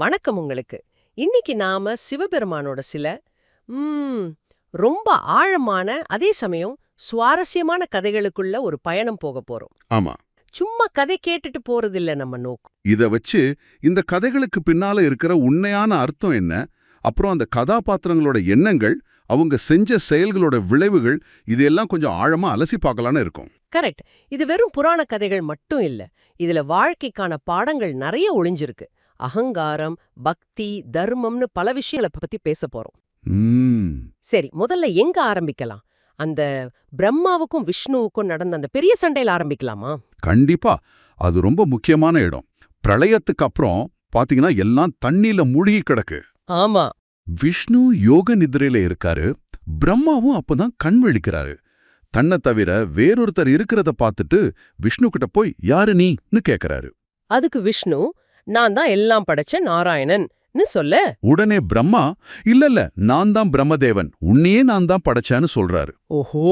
வணக்கம் உங்களுக்கு. இன்னைக்கு நாம சிவபெருமானோட சில ரொம்ப ஆழமான அதே சமயம் சுவாரஸ்யமான கதைகளுக்குள்ள ஒரு பயணம் போக போறோம். ஆமா. சும்மா கதை கேட்டுட்டு போறதில்ல நம்ம நோக்கம். இத வச்சு இந்த கதைகளுக்கு பின்னால இருக்கிற உண்மையான அர்த்தம் என்ன அப்புறம் அந்த கதாபாத்திரங்களோட எண்ணங்கள் அவங்க செஞ்ச செயல்களோட விளைவுகள் இதெல்லாம் கொஞ்சம் ஆழமா அலசி பார்க்கலான்னு இருக்கும். கரெக்ட். இது வெறும் புராண கதைகள் மட்டும் இல்ல இதுல வாழ்க்கைக்கான பாடங்கள் நிறைய ஒளிஞ்சிருக்கு. அகங்காரம் பக்தி தர்மம்னு பல விஷயங்களை பத்தி பேச போறோம். சரி முதல்ல எங்க ஆரம்பிக்கலாம்? அந்த பிரம்மாவுக்கும் விஷ்ணுவுக்கும் நடந்த அந்த பெரிய சண்டையில ஆரம்பிக்கலாமா? கண்டிப்பா. அது ரொம்ப முக்கியமான இடம். பிரளயத்துக்கு அப்புறம் பாத்தீங்கன்னா எல்லாம் தண்ணியில மூழ்கி கிடக்கு. ஆமா. விஷ்ணு யோக நிதிரையில இருக்காரு. பிரம்மாவும் அப்பதான் கண் விழிக்கிறாரு. தன்னை தவிர வேறொருத்தர் இருக்கிறத பார்த்துட்டு விஷ்ணு கிட்ட போய் யாரு நீன்னு கேக்குறாரு. அதுக்கு விஷ்ணு நான் தான் எல்லாம் படைச்ச நாராயணன்னு சொல்ல? உடனே பிரம்மா இல்லல்ல நான் தான் பிரம்மதேவன் உன்னையே நான் தான் படைச்சேன்னு சொல்றாரு. ஓஹோ.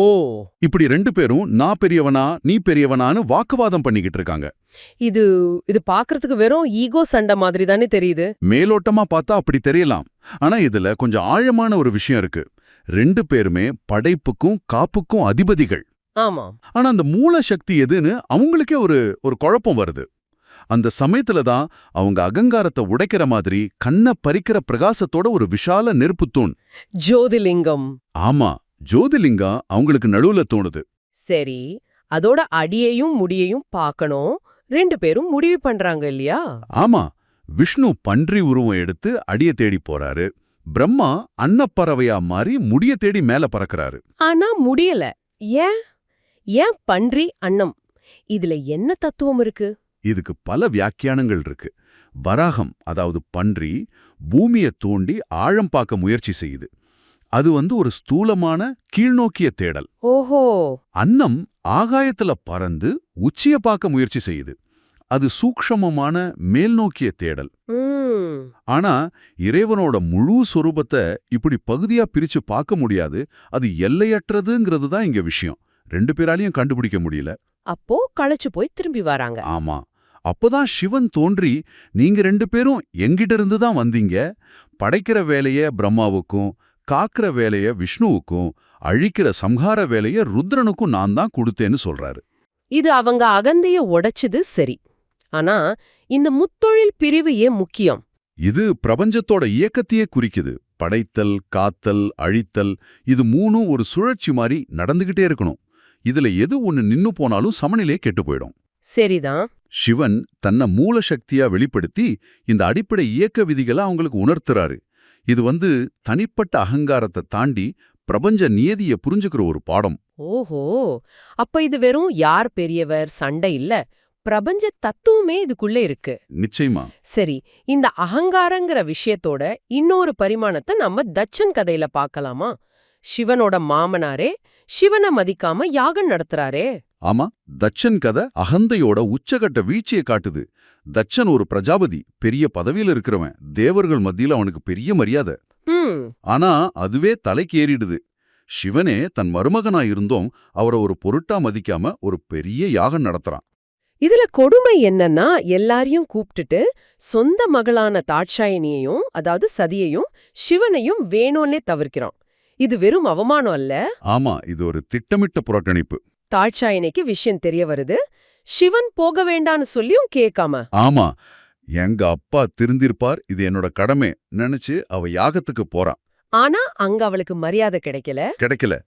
இப்படி ரெண்டு பேரும் நான் பெரியவனா நீ பெரியவனான்னு வாக்குவாதம் பண்ணிக்கிட்டு இருக்காங்க. இது இது பாக்குறதுக்கு வெறும் ஈகோ சண்டை மாதிரி தானே தெரியுது? மேலோட்டமா பார்த்தா அப்படி தெரியலாம். ஆனா இதுல கொஞ்சம் ஆழமான ஒரு விஷயம் இருக்கு. ரெண்டு பேருமே படைப்புக்கும் காப்புக்கும் அதிபதிகள். ஆமா ஆனா அந்த மூல சக்தி எதுன்னு அவங்களுக்கே ஒரு ஒரு குழப்பம் வருது. அந்த சமயத்துல தான் அவங்க அகங்காரத்தை உடைக்கிற மாதிரி கண்ணை பறிக்கிற பிரகாசத்தோட ஒரு விஷால நெருப்புத்தூண் ஜோதிலிங்கம். ஆமா ஜோதிலிங்கம் அவங்களுக்கு நடுவுல தோணுது. சரி அதோட அடியையும் முடியையும் பார்க்கணும். ரெண்டு பேரும் முடிவு பண்றாங்க இல்லையா? ஆமா விஷ்ணு பன்றி உருவம் எடுத்து அடிய தேடி போறாரு. பிரம்மா அன்னப்பறவையா மாறி முடிய தேடி மேல பறக்கறாரு. ஆனா முடியல. ஏன்? ஏன் பன்றி அன்னம்? இதுல என்ன தத்துவம் இருக்கு? இதுக்கு பல வியாக்கியானங்கள் இருக்கு. வராகம் அதாவது பன்றி பூமியை தோண்டி ஆழம் பார்க்க முயற்சி செய்யுது. அது வந்து ஒரு ஸ்தூலமான கீழ்நோக்கிய தேடல். ஓஹோ! அன்னம் ஆகாயத்துல பறந்து உச்சிய பார்க்க முயற்சி செய்யுது. அது சூக்ஷமமான மேல்நோக்கிய தேடல். ஆனா இறைவனோட முழு சொரூபத்தை இப்படி பகுதியா பிரிச்சு பார்க்க முடியாது. அது எல்லையற்றதுங்கிறது தான் இங்க விஷயம். ரெண்டு பேராலையும் கண்டுபிடிக்க முடியல. அப்போ களைச்சு போய் திரும்பி வராங்க. ஆமா. அப்பதான் சிவன் தோன்றி நீங்க ரெண்டு பேரும் எங்கிட்ட இருந்து தான் வந்தீங்க. படைக்கிற வேலைய பிரம்மாவுக்கும் காக்கிற வேலைய விஷ்ணுவுக்கும் அழிக்கிற சம்ஹார வேலைய ருத்ரனுக்கும் நான் தான் கொடுத்தேன்னு சொல்றாரு. இது அவங்க அகந்தைய உடைச்சது சரி. ஆனா இந்த முத்தொழில் பிரிவு ஏன் முக்கியம்? இது பிரபஞ்சத்தோட இயக்கத்தையே குறிக்குது. படைத்தல் காத்தல் அழித்தல் இது மூணும் ஒரு சுழற்சி மாதிரி நடந்துகிட்டே இருக்கணும். இதுல எது ஒன்னு நின்னு போனாலும் சமநிலையே கெட்டு போயிடும். சரிதான். சிவன் தன்னை மூல சக்தியா வெளிப்படுத்தி இந்த அடிப்படை இயக்க விதிகளை அவங்களுக்கு உணர்த்துறாரு. இது வந்து தனிப்பட்ட அகங்காரத்தை தாண்டி பிரபஞ்ச நியதிய புரிஞ்சுக்கிற ஒரு பாடம். ஓஹோ! அப்ப இது வெறும் யார் பெரியவர் சண்டை இல்ல. பிரபஞ்ச தத்துவமே இதுக்குள்ள இருக்கு. நிச்சயமா. சரி இந்த அகங்காரங்கிற விஷயத்தோட இன்னொரு பரிமாணத்தை நம்ம தச்சன் கதையில பார்க்கலாமா? சிவனோட மாமனாரே சிவனை மதிக்காம யாகம் நடத்துறாரே. ஆமா தச்சன் கதை அகந்தையோட உச்சகட்ட வீழ்ச்சியை காட்டுது. தச்சன் ஒரு பிரஜாபதி பெரிய பதவியில இருக்கிறவன். தேவர்கள் மத்தியில அவனுக்கு பெரிய மரியாதை. ஆனா அதுவே தலைக்கு ஏறிடுது. சிவனே தன் மருமகனா இருந்தும் அவரை ஒரு பொருட்டா மதிக்காம ஒரு பெரிய யாகம் நடத்துறான். இதுல கொடுமை என்னன்னா எல்லாரையும் கூப்பிட்டுட்டு சொந்த மகளான தாட்சாயினியையும் அதாவது சதியையும் சிவனையும் வேணும்னே தவிர்க்கிறான். இது வெறும் அவமானம் அல்ல. ஆமா இது ஒரு திட்டமிட்ட புறக்கணிப்பு. தாட்சாயினிக்கு விஷயம் தெரிய வருது. சிவன் போக வேண்டான்னு சொல்லியும் கேட்காம. ஆமா. எங்க அப்பா திருந்திருப்பார். இது என்னோட கடமை. நினைச்சு அவ யாகத்துக்கு போறான். ஆனா அங்க அவளுக்கு மரியாதை கிடைக்கல. கிடைக்கல.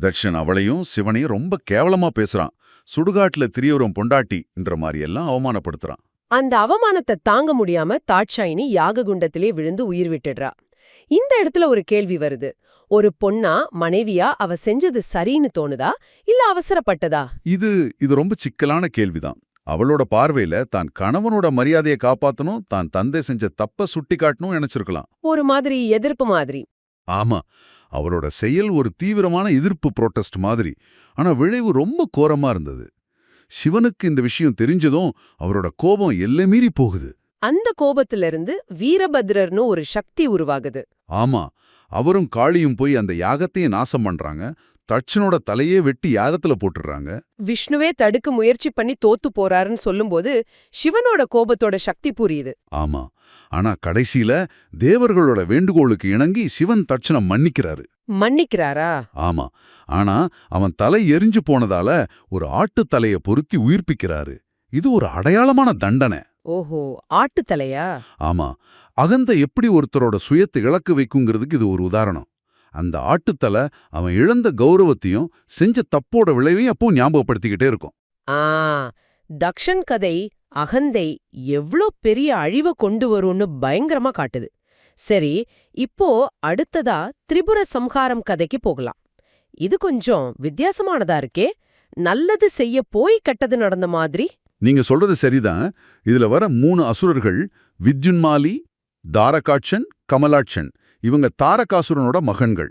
தட்சன் அவளையும் சிவனையும் ரொம்ப கேவலமா பேசுறான். சுடுகாட்டுல திரியவரும் பொண்டாட்டின்ற மாதிரி எல்லாம் அவமானப்படுத்துறான். அந்த அவமானத்தை தாங்க முடியாம தாட்சாயினி யாக குண்டத்திலே விழுந்து உயிர் விட்டுடுறா. இந்த இடத்துல ஒரு கேள்வி வருது. ஒரு பொண்ணா மனைவியா அவ செஞ்சது சரின்னு தோணுதா? இல்ல அவசரப்பட்டதா? இது இது ரொம்ப சிக்கலான கேள்விதான். அவளோட பார்வையில தான் கணவனோட மரியாதையை காப்பாத்தணும் தான் தந்தை செஞ்ச தப்ப சுட்டி காட்டணும் நினைச்சிருக்கலாம். ஒரு மாதிரி எதிர்ப்பு மாதிரி. ஆமா அவளோட செயல் ஒரு தீவிரமான எதிர்ப்பு புரோட்டஸ்ட் மாதிரி. ஆனா விளைவு ரொம்ப கோரமா இருந்தது. சிவனுக்கு இந்த விஷயம் தெரிஞ்சதும் அவரோட கோபம் எல்லை மீறி போகுது. அந்த கோபத்திலிருந்து வீரபத்ரர்னு ஒரு சக்தி உருவாகுது. ஆமா அவரும் காளியும் போய் அந்த யாகத்தையே நாசம் பண்றாங்க. தட்சனோட தலையே வெட்டி யாகத்துல போட்டுடுறாங்க விஷ்ணுவே தடுக்க முயற்சி பண்ணி தோத்து போறாருன்னு சொல்லும்போது சிவனோட கோபத்தோட சக்தி புரியுது. ஆமா ஆனா கடைசியில தேவர்களோட வேண்டுகோளுக்கு இணங்கி சிவன் தட்சனை மன்னிக்கிறாரு. மன்னிக்கிறாரா? ஆமா ஆனா அவன் தலை எரிஞ்சு போனதால ஒரு ஆட்டு தலைய பொருத்தி உயிர்ப்பிக்கிறாரு. இது ஒரு அடையாளமான தண்டனை. ஓஹோ ஆட்டு தலையா? ஆமா. அகந்த எப்படி ஒருத்தரோட சுயத்தை இழக்க வைக்குங்கிறதுக்கு இது ஒரு உதாரணம். அந்த ஆட்டுத்தலை அவன் இழந்த கௌரவத்தையும் செஞ்ச தப்போட விளைவையும் அப்போ ஞாபகப்படுத்திக்கிட்டே இருக்கும். ஆ தக்ஷன் கதை அகந்தை எவ்ளோ பெரிய அழிவை கொண்டு வரும்னு பயங்கரமா காட்டுது. சரி இப்போ அடுத்ததா திரிபுர சம்ஹாரம் கதைக்கு போகலாம். இது கொஞ்சம் வித்தியாசமானதா இருக்கே. நல்லது செய்ய போய் கெட்டது நடந்த மாதிரி நீங்க சொல்றது சரிதான். இதுல வர மூணு அசுரர்கள் வித்யுன்மாலி தாரகாட்சன் கமலாட்சன். இவங்க தாரகாசுரனோட மகன்கள்.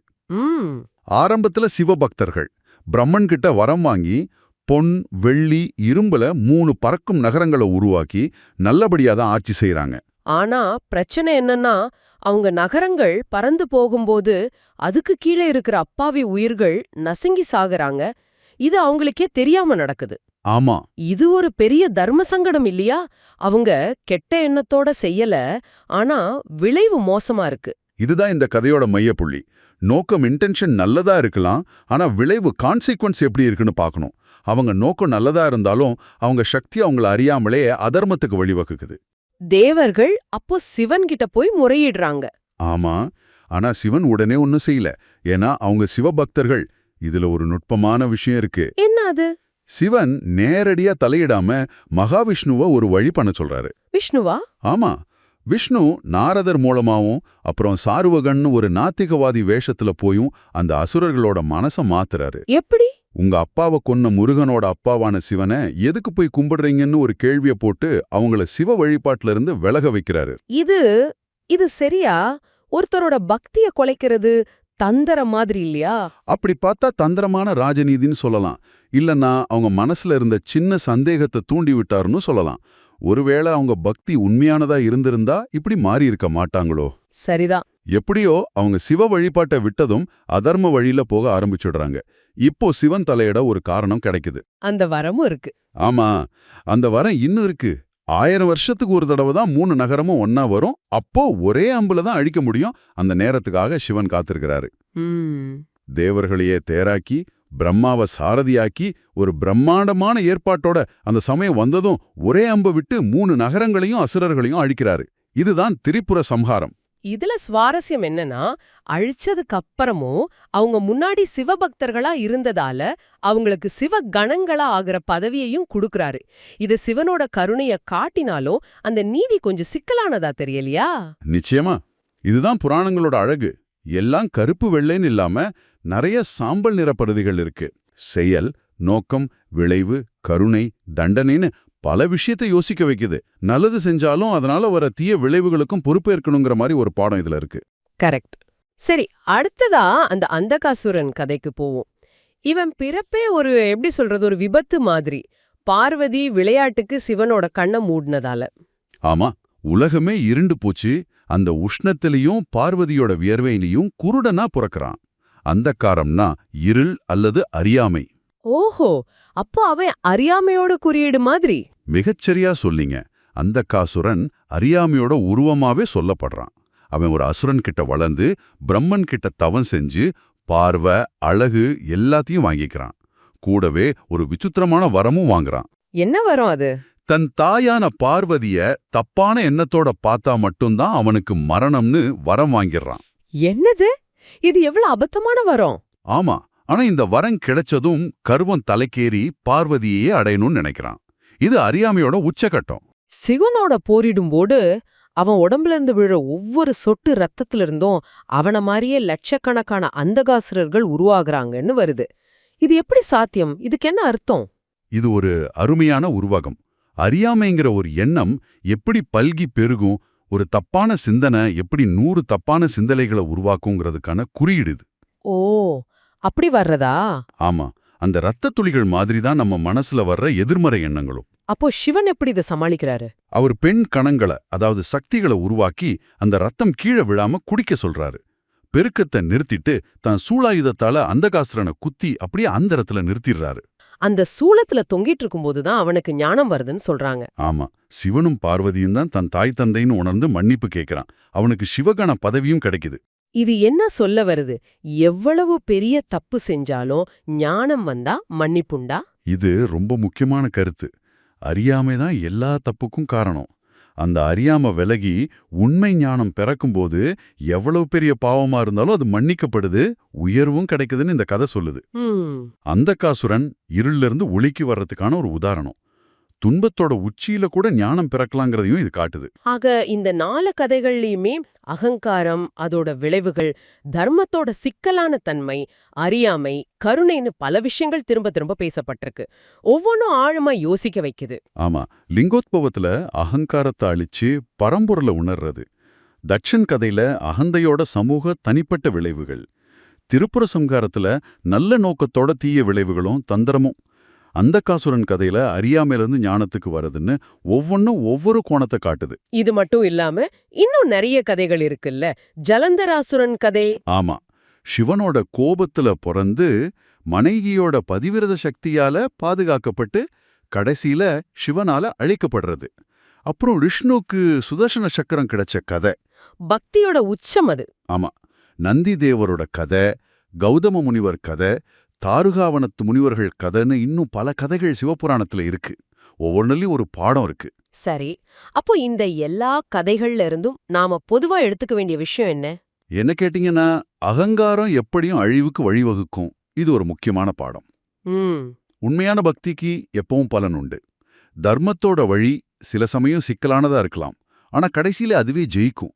ஆரம்பத்துல சிவபக்தர்கள். பிரம்மன் கிட்ட வரம் வாங்கி பொன் வெள்ளி இரும்புல மூணு பறக்கும் நகரங்களை உருவாக்கி நல்லபடியா தான் ஆட்சி செய்றாங்க. ஆனா பிரச்சனை என்னன்னா அவங்க நகரங்கள் பறந்து போகும்போது அதுக்கு கீழே இருக்கிற அப்பாவி உயிர்கள் நசுங்கி சாகுறாங்க. இது அவங்களுக்கே தெரியாம நடக்குது. ஆமா. இது ஒரு பெரிய தர்ம சங்கடம் இல்லையா? அவங்க கெட்ட எண்ணத்தோட செய்யல ஆனா விளைவு மோசமா இருக்கு. இதுதான் இந்த கதையோட மையப்புள்ளி. நோக்கம் இன்டென்ஷன் நல்லதா இருக்கலாம் ஆனா விளைவு கான்சீக்வன்ஸ் எப்படி இருக்குன்னு பார்க்கணும். அவங்க நோக்கம் நல்லதா இருந்தாலும் அவங்க சக்தி அவங்கள அறியாமலே அதர்மத்துக்கு வழிவகுக்குது. தேவர்கள் அப்போ சிவன் கிட்ட போய் முறையிடுறாங்க. ஆமா. ஆனா சிவன் உடனே ஒன்னும் செய்யல. ஏன்னா அவங்க சிவபக்தர்கள். இதுல ஒரு நுட்பமான விஷயம் இருக்கு. என்ன அது? சிவன் நேரடியா தலையிடாம மகாவிஷ்ணுவ ஒரு வழி பண்ண சொல்றாரு. விஷ்ணுவா? ஆமா. விஷ்ணு நாரதர் மூலமாவும் அப்புறம் சாருவகன்னு ஒரு நாத்திகவாதி வேஷத்துல போயும் அந்த அசுரர்களோட மனச மாத்துறாரு. எப்படி? உங்க அப்பாவை கொன்ன முருகனோட அப்பாவான சிவனை எதுக்கு போய் கும்பிடுறீங்கன்னு ஒரு கேள்விய போட்டு அவங்கள சிவ வழிபாட்டுல இருந்து விலக வைக்கிறாரு. இது இது சரியா? ஒருத்தரோட பக்திய குலைக்கிறது தந்தர மாதிரி இல்லையா அப்படி பார்த்தா தந்திரமான ராஜநீதின்னு சொல்லலாம். இல்லன்னா அவங்க மனசுல இருந்த சின்ன சந்தேகத்தை தூண்டி விட்டாருன்னு சொல்லலாம். ஒருவேளை அவங்க பக்தி உண்மையானதா இருந்திருந்தா இப்படி மாறி இருக்க மாட்டாங்களோ? சரிதான். எப்படியோ அவங்க சிவ வழிபாட்டை விட்டதும் அதர்ம வழியில போக ஆரம்பிச்சுடுறாங்க. இப்போ சிவன் தலையிட ஒரு காரணம் கிடைக்குது. அந்த வரமும் இருக்கு. ஆமா. அந்த வரம் இன்னும் இருக்கு. ஆயிரம் வருஷத்துக்கு ஒரு தடவை தான் மூணு நகரமும் ஒன்னா வரும். அப்போ ஒரே அம்புல தான் அழிக்க முடியும். அந்த நேரத்துக்காக சிவன் காத்திருக்கிறாரு. தேவர்களையே தேராக்கி பிரம்மாவை சாரதியாக்கி ஒரு பிரம்மாண்டமான ஏற்பாட்டோட அந்த சமயம் வந்ததும் ஒரே அம்பு விட்டு மூணு நகரங்களையும் அசுரர்களையும் அழிக்கிறாரு. இதுதான் திரிபுர சம்ஹாரம். இதுல சுவாரஸ்யம் என்னன்னா அழிச்சதுக்கு அப்புறமும் அவங்க முன்னாடி சிவபக்தர்களா இருந்ததால அவங்களுக்கு சிவ கணங்களா ஆகிற பதவியையும் கொடுக்கறாரு. இது சிவனோட கருணைய காட்டினாலும் அந்த நீதி கொஞ்சம் சிக்கலானதா தெரியலையா? நிச்சயமா. இதுதான் புராணங்களோட அழகு. எல்லாம் கருப்பு வெள்ளைன்னு இல்லாம நிறைய சாம்பல் நிற பருதிகள் இருக்கு. செயல் நோக்கம் விளைவு கருணை தண்டனைன்னு பல விஷயத்தை யோசிக்க வைக்குது. நல்லது செஞ்சாலும் அதனால வர தீய விளைவுகளுக்கும் பொறுப்பேற்கணுங்கிற மாதிரி ஒரு பாடம் இதுல இருக்கு. கரெக்ட். சரி அடுத்ததா அந்த அந்தகாசுரன் கதைக்கு போவோம். இவன் பிறப்பே ஒரு எப்படி சொல்றது ஒரு விபத்து மாதிரி. பார்வதி விளையாட்டுக்கு சிவனோட கண்ணை மூடினதால. ஆமா உலகமே இருண்டு போச்சு. அந்த உஷ்ணத்திலையும் பார்வதியோட வியர்வையிலையும் குருடனா பிறக்கறான். அந்தக்காரம்னா இருள் அல்லது அறியாமை. ஓஹோ அப்போ அவன் அறியாமையோட குறியீடு மாதிரி. மிகச்சரியா சொல்லிங்க. அந்த காசுரன் அறியாமையோட உருவமாவே சொல்லப்படுறான். அவன் ஒரு அசுரன் கிட்ட வளர்ந்து பிரம்மன் கிட்ட தவம் செஞ்சு பார்வை அழகு எல்லாத்தையும் வாங்கிக்கிறான். கூடவே ஒரு விசித்திரமான வரமும் வாங்குறான். என்ன வரும் அது? தன் தாயான பார்வதிய தப்பான எண்ணத்தோட பார்த்தா மட்டும்தான் அவனுக்கு மரணம்னு வரம் வாங்கிடுறான் என்னது? இது எவ்வளவு அபத்தமான வரம்? ஆமா. ஆனா இந்த வரம் கிடைச்சதும் கர்வம் தலைக்கேறி பார்வதியே அடையணும்னு நினைக்கிறான். இது அறியாமையோட உச்சகட்டம். சிவனோட போரிடும்போது அவன் உடம்புல இருந்து விழ ஒவ்வொரு சொட்டு ரத்தத்துல இருந்தும் அவன மாதிரியே லட்சக்கணக்கான அந்தகாசுரர்கள் உருவாகுறாங்கன்னு வருது. இது எப்படி சாத்தியம்? இதுக்கு என்ன அர்த்தம்? இது ஒரு அருமையான உருவகம். அறியாமைங்கிற ஒரு எண்ணம் எப்படி பல்கி பெருகும் ஒரு தப்பான சிந்தனை எப்படி நூறு தப்பான சிந்தனைகளை உருவாக்குங்கிறதுக்கான குறியீடு இது. ஓ அப்படி வர்றதா? ஆமா அந்த ரத்த துளிகள் மாதிரி தான் நம்ம மனசுல வர்ற எதிர்மறை எண்ணங்களும். அப்போ சிவன் எப்படி இதை சமாளிக்கிறாரு? அவர் பெண் கணங்களை அதாவது சக்திகளை உருவாக்கி அந்த ரத்தம் கீழே விழாம குடிக்க சொல்றாரு. பெருக்கத்தை நிறுத்திட்டு தன் சூளாயுதத்தால அந்தகாசுரனை குத்தி அப்படியே அந்த இடத்துல நிறுத்திடுறாரு. அந்த சூளத்துல தொங்கிட்டு இருக்கும்போது தான் அவனுக்கு ஞானம் வருதுன்னு சொல்றாங்க. ஆமா சிவனும் பார்வதியும் தான் தன் தாய் தந்தைன்னு உணர்ந்து மன்னிப்பு கேட்கறான் அவனுக்கு சிவகண பதவியும் கிடைக்குது. இது என்ன சொல்ல வருது? எவ்வளவு பெரிய தப்பு செஞ்சாலும் ஞானம் வந்தா மன்னிப்புண்டா? இது ரொம்ப முக்கியமான கருத்து. அறியாமை தான் எல்லா தப்புக்கும் காரணம். அந்த அறியாம விலகி உண்மை ஞானம் பிறக்கும்போது எவ்வளவு பெரிய பாவமா இருந்தாலும் அது மன்னிக்கப்படுது உயர்வும் கிடைக்குதுன்னு இந்த கதை சொல்லுது. ம். அந்தகாசுரன் இருளிலிருந்து ஒளிக்கு வர்றதுக்கான ஒரு உதாரணம். துன்பத்தோட உச்சியில கூட ஞானம் பிறக்கலாங்கிறதையும் இது காட்டுது. ஆக இந்த நாலு கதைகள்லயுமே அகங்காரம் அதோட விளைவுகள் தர்மத்தோட சிக்கலான தன்மை அறியாமை கருணைன்னு பல விஷயங்கள் திரும்ப திரும்ப பேசப்பட்டிருக்கு. ஒவ்வொன்றும் ஆழமா யோசிக்க வைக்குது. ஆமா லிங்கோத்பவத்துல அகங்காரத்தை அழிச்சு பரம்பொருளை உணர்றது தட்சன் கதையில அகந்தையோட சமூக தனிப்பட்ட விளைவுகள் திருப்புர சம்காரத்துல நல்ல நோக்கத்தோட தீய விளைவுகளும் தந்திரமும் அந்தகாசுரன் கதையில அறியாமையிலிருந்து ஞானத்துக்கு வருதுன்னு ஒவ்வொன்றும் ஒவ்வொரு கோணத்தை காட்டுது. இது மட்டும் இல்லாம இன்னும் நிறைய கதைகள் இருக்குல்ல? ஜலந்தராசுரன் கதை. ஆமா. சிவனோட கோபத்துல பிறந்து மனைவியோட பதிவிரத சக்தியால பாதுகாக்கப்பட்டு கடைசியில சிவனால அழிக்கப்படுறது. அப்புறம் விஷ்ணுக்கு சுதர்சன சக்கரம் கிடைச்ச கதை. பக்தியோட உச்சம் அது. ஆமா. நந்தி தேவரோட கதை கௌதம முனிவர் கதை தாருகாவனத்து முனிவர்கள் கதைன்னு இன்னும் பல கதைகள் சிவபுராணத்துல இருக்கு. ஒவ்வொன்றுலயும் ஒரு பாடம் இருக்கு. சரி அப்போ இந்த எல்லா கதைகள்ல இருந்தும் நாம பொதுவா எடுத்துக்க வேண்டிய விஷயம் என்ன? என்ன கேட்டீங்கன்னா அகங்காரம் எப்படியும் அழிவுக்கு வழிவகுக்கும். இது ஒரு முக்கியமான பாடம். உண்மையான பக்திக்கு எப்பவும் பலன் உண்டு. தர்மத்தோட வழி சில சமயம் சிக்கலானதா இருக்கலாம். ஆனா கடைசியில அதுவே ஜெயிக்கும்.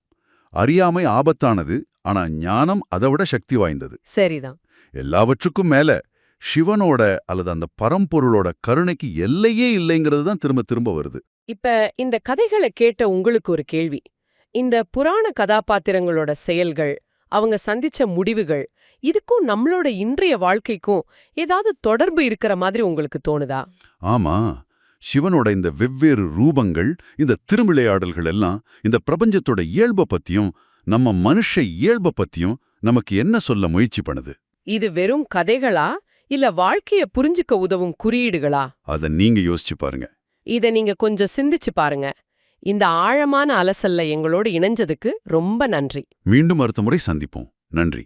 அறியாமை ஆபத்தானது ஆனா ஞானம் அதை விட சக்தி வாய்ந்தது. சரிதான். எல்லாவற்றுக்கும் மேல சிவனோட அல்லது அந்த பரம்பொருளோட கருணைக்கு எல்லையே இல்லைங்கிறது தான் திரும்ப திரும்ப வருது. இப்ப இந்த கதைகளை கேட்ட உங்களுக்கு ஒரு கேள்வி. இந்த புராண கதாபாத்திரங்களோட செயல்கள் அவங்க சந்திச்ச முடிவுகள் இதுக்கும் நம்மளோட இன்றைய வாழ்க்கைக்கும் ஏதாவது தொடர்பு இருக்கிற மாதிரி உங்களுக்கு தோணுதா? ஆமா. சிவனோட இந்த வெவ்வேறு ரூபங்கள் இந்த திருவிளையாடல்கள் எல்லாம் இந்த பிரபஞ்சத்தோட இயல்பை பத்தியும் நம்ம மனுஷ இயல்பை பத்தியும் நமக்கு என்ன சொல்ல முயற்சி பண்ணுது? இது வெறும் கதைகளா? இல்ல வாழ்க்கைய புரிஞ்சுக்க உதவும் குறியீடுகளா? அத நீங்க யோசிச்சு பாருங்க. இத நீங்க கொஞ்சம் சிந்திச்சு பாருங்க. இந்த ஆழமான அலசல்ல எங்களோட இணைஞ்சதுக்கு ரொம்ப நன்றி. மீண்டும் அடுத்த முறை சந்திப்போம். நன்றி.